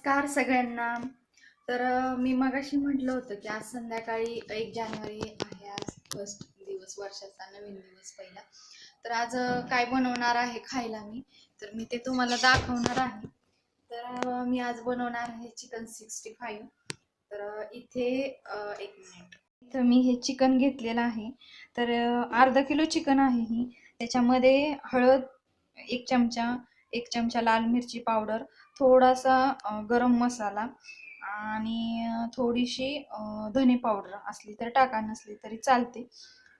नमस्कार सगळ्यांना. तर मी मगाशी म्हटलं होतं की आज संध्याकाळी एक जानेवारी आहे आज फर्स्ट दिवस वर्षाचा नवीन दिवस पहिला. तर आज काय बनवणार आहे खायला मी? तर मी ते तुम्हाला दाखवणार आहे. तर मी आज बनवणार आहे चिकन सिक्स्टी फाईव्ह. तर इथे एक मिनिट. इथं मी हे चिकन घेतलेलं आहे. तर अर्धा किलो चिकन आहे ही. त्याच्यामध्ये हळद एक चमचा एक चमचा लाल मिरची पावडर थोडासा गरम मसाला आणि थोडीशी धने पावडर असली तर टाका नसली तरी चालते.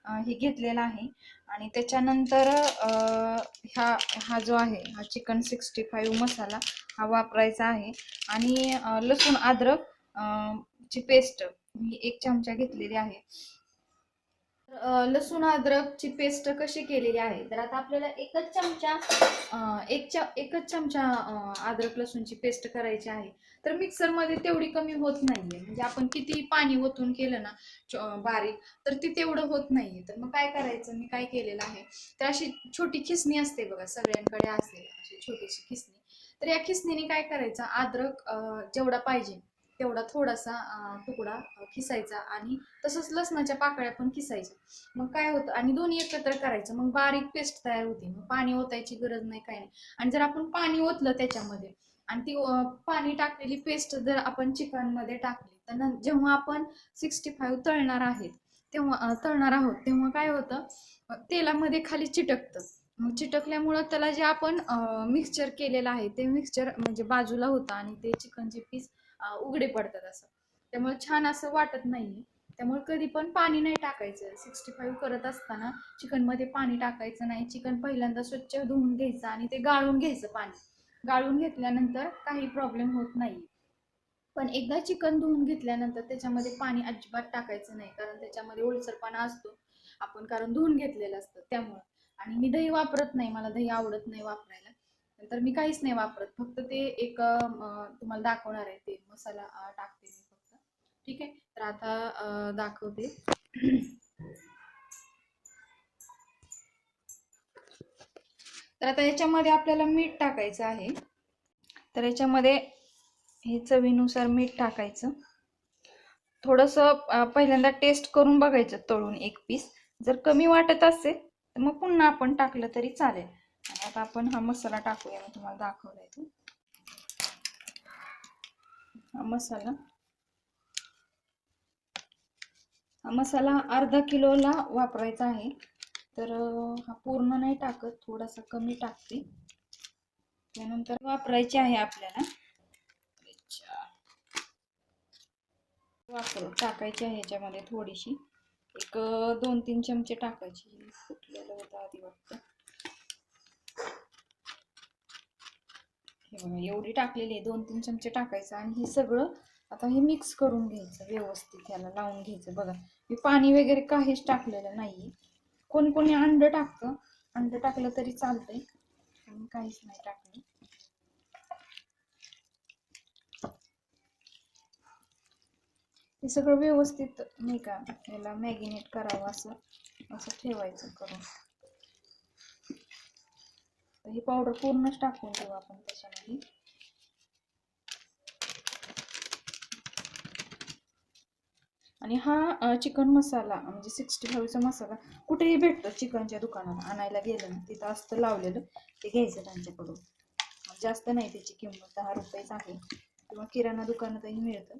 हे घेतलेलं आहे आणि त्याच्यानंतर ह्या हा जो आहे हा चिकन सिक्स्टी फाईव्ह मसाला हा वापरायचा आहे आणि लसूण अद्रक ची पेस्ट मी एक चमचा घेतलेली आहे. लसूण अद्रकची पेस्ट कशी केलेली आहे? तर आता आपल्याला एकच चमचा एक च एकच चमचा अद्रक लसूणची पेस्ट करायची आहे. तर मिक्सरमध्ये तेवढी कमी होत नाहीये. म्हणजे आपण किती पाणी ओतून केलं ना बारीक तर ती तेवढं होत नाहीये. तर मग काय करायचं? मी काय केलेलं आहे? तर अशी छोटी खिसणी असते बघा सगळ्यांकडे असते अशी छोटीशी खिसणी. तर या खिसणीने काय करायचं? अद्रक जेवढा पाहिजे तेवढा थोडासा तुकडा खिसायचा आणि तसंच लसणाच्या पाकळ्या पण खिसायच्या. मग काय होतं आणि दोन्ही एकत्र करायचं मग बारीक पेस्ट तयार होते. मग पाणी ओतायची गरज नाही काय नाही. आणि जर आपण पाणी ओतलं त्याच्यामध्ये आणि ती पाणी टाकलेली पेस्ट जर आपण चिकनमध्ये टाकली तर जेव्हा आपण सिक्स्टी फाईव्ह तळणार आहेत तेव्हा तळणार आहोत तेव्हा काय होतं तेलामध्ये खाली चिटकतं. मग चिटकल्यामुळं त्याला जे आपण मिक्सचर केलेलं आहे ते मिक्सचर म्हणजे बाजूला होतं आणि ते चिकनचे पीस उघडे पडतात असं. त्यामुळे छान असं वाटत नाहीये. त्यामुळे कधी पण पाणी नाही टाकायचं. सिक्स्टी फाईव्ह करत असताना चिकनमध्ये पाणी टाकायचं नाही. चिकन पहिल्यांदा स्वच्छ धुवून घ्यायचं आणि ते गाळून घ्यायचं पाणी. गाळून घेतल्यानंतर काही प्रॉब्लेम होत नाही पण एकदा चिकन धुवून घेतल्यानंतर त्याच्यामध्ये पाणी अजिबात टाकायचं नाही. कारण त्याच्यामध्ये ओलसरपणा असतो. आपण कारण धुवून घेतलेलं असतं त्यामुळं. आणि मी दही वापरत नाही. मला दही आवडत नाही वापरायला. तर मी काहीच नाही वापरत. फक्त ते एक तुम्हाला दाखवणार आहे. ते मसाला टाकते मी फक्त. ठीक आहे? तर आता दाखवते. तर आता याच्यामध्ये आपल्याला मीठ टाकायचं आहे. तर याच्यामध्ये हे चवीनुसार मीठ टाकायचं. थोडंसं पहिल्यांदा टेस्ट करून बघायचं तळून एक पीस. जर कमी वाटत असेल तर मग पुन्हा आपण टाकलं तरी चालेल. आणि आता आपण हा मसाला टाकूया मी तुम्हाला दाखवला तो हा मसाला. हा मसाला अर्धा किलोला वापरायचा आहे. तर हा पूर्ण नाही टाकत थोडासा कमी टाकते. त्यानंतर वापरायची आहे आपल्याला. अच्छा. वापर टाकायची आहे ह्याच्यामध्ये थोडीशी. एक दोन तीन चमचे टाकायची. फुटलेलं होतं आधी वाटतं. हे बघा एवढी टाकलेली आहे. दोन तीन चमचे टाकायचं आणि हे सगळं आता हे मिक्स करून घ्यायचं व्यवस्थित ह्याला लावून घ्यायचं. बघा मी पाणी वगैरे काहीच टाकलेलं नाही कोणी कोणी अंड टाकतं. अंड टाकलं तरी चालतंय. मी काहीच नाही टाकलं. हे सगळं व्यवस्थित नाही का याला मॅगिनेट करावं असं असं ठेवायचं करून. तर ही पावडर पूर्णच टाकून देऊ आपण त्याच्यामध्ये. आणि हा चिकन मसाला म्हणजे सिक्स्टी फाईव्हचा मसाला कुठेही भेटतो चिकनच्या दुकानात आणायला गेलं ना तिथं असतं लावलेलं ते घ्यायचं त्यांच्याकडून. जास्त नाही त्याची किंमत दहा रुपयेच आहे. किंवा किराणा दुकानातही मिळतं.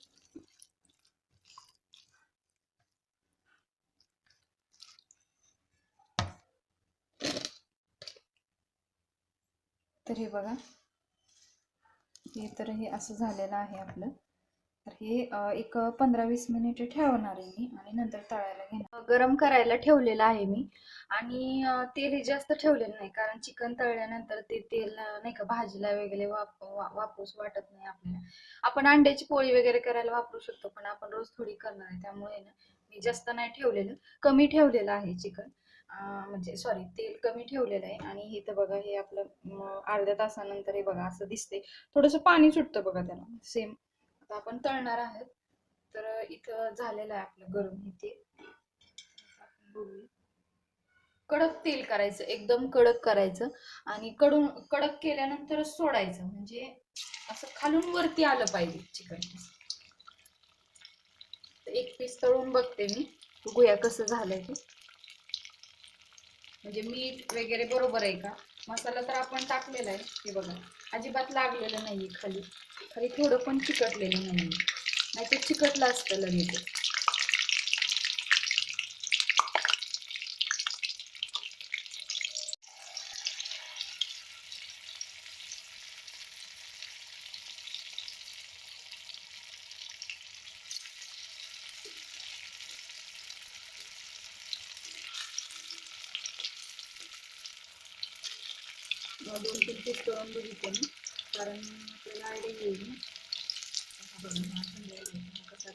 तर हे बघा. हे तर हे असं झालेलं आहे आपलं. तर हे एक पंधरा वीस मिनिटे ठेवणार आहे मी आणि नंतर तळायला घेणार. गरम करायला ठेवलेलं आहे मी आणि तेल हे जास्त ठेवलेलं नाही कारण चिकन तळल्यानंतर ते तेल नाही का भाजीला वगैरे वाप वापरूच वाटत नाही आपल्याला. आपण अंड्याची पोळी वगैरे करायला वापरू शकतो पण आपण रोज थोडी करणार आहे त्यामुळे ना मी जास्त नाही ठेवलेलं. कमी ठेवलेलं आहे चिकन. म्हणजे सॉरी तेल कमी ठेवलेलं आहे आणि हे तर बघा हे आपलं अर्ध्या तासानंतर हे बघा असं दिसते थोडंसं पाणी सुटतं बघा त्याला. सेम आता आपण तळणार आहोत. तर इथं झालेलं आहे आपलं गरम हे तेल. कडक तेल करायचं एकदम कडक करायचं आणि कडून कडक केल्यानंतरच सोडायचं. म्हणजे असं खालून वरती आलं पाहिजे चिकन एक पीस तळून बघते मी. बघूया कसं झालंय ते. म्हणजे मीठ वगैरे बरोबर आहे का? मसाला तर आपण टाकलेला आहे. हे बघा. अजिबात लागलेलं नाहीये खाली. खाली थोडं पण चिकटलेलं नाही नाही ते चिकटलं असतं लगेच दोन तीन पीस करून बघितले मी कारण त्याला आयडिया येईल ना हा बघा, हा कसा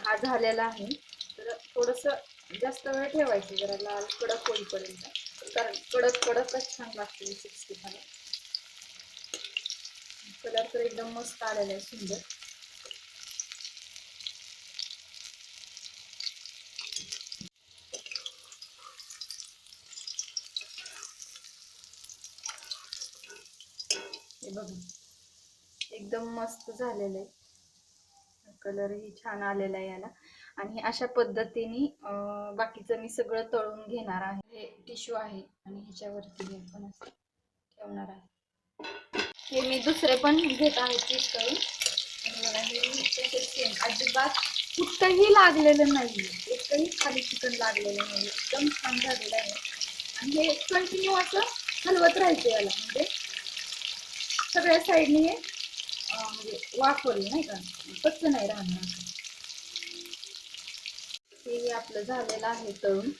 हा झालेला आहे. तर थोडस जास्त वेळ ठेवायचं जरा लाल कडक होईपर्यंत. कारण कडक कडकच छान लागते सिक्स्टी फाय कलर तर एकदम मस्त आलेला आहे सुंदर. हे बघा. एकदम मस्त झालेलं आहे. कलरही छान आलेला आहे याला. आणि अशा पद्धतीने बाकीचं मी सगळं तळून घेणार आहे. हे टिश्यू आहे आणि ह्याच्यावरती हे पण असं ठेवणार आहे. हे मी दुसरे पण घेत आहे पीस करून आणि हे अजिबात कुठंही लागलेलं नाही एकही खाली चिकन लागलेलं नाही एकदम छान झालेलं आहे. आणि हे कंटिन्यू असं हलवत राहायचं याला. म्हणजे सगळ्या साईडने हे म्हणजे वापरलं नाही का? कच्च नाही राहणार. हे आपलं झालेलं आहे तळून.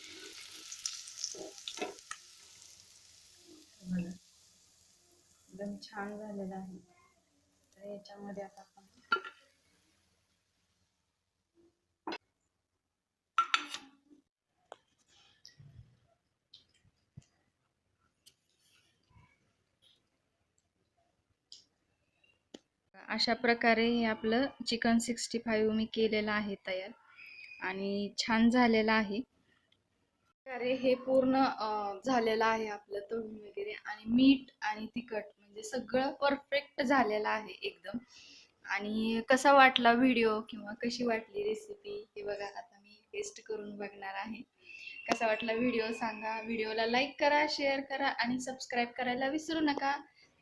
एकदम छान झालेलं आहे. तर याच्यामध्ये आता आपण अशा प्रकारे हे आपलं चिकन सिक्स्टी फाईव्ह मी केलेलं आहे तयार. आणि छान झालेलं आहे. प्रकारे हे पूर्ण झालेलं आहे आपलं तळून वगैरे आणि मीठ आणि तिखट म्हणजे सगळं परफेक्ट झालेलं आहे एकदम. आणि कसा वाटला व्हिडिओ किंवा कशी वाटली रेसिपी हे बघा आता मी टेस्ट करून बघणार आहे. कसा वाटला व्हिडिओ सांगा. व्हिडिओला लाईक करा शेअर करा आणि सबस्क्राईब करायला विसरू नका.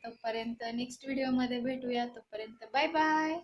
तोपर्यंत नेक्स्ट व्हिडिओमध्ये भेटूया. तोपर्यंत बाय बाय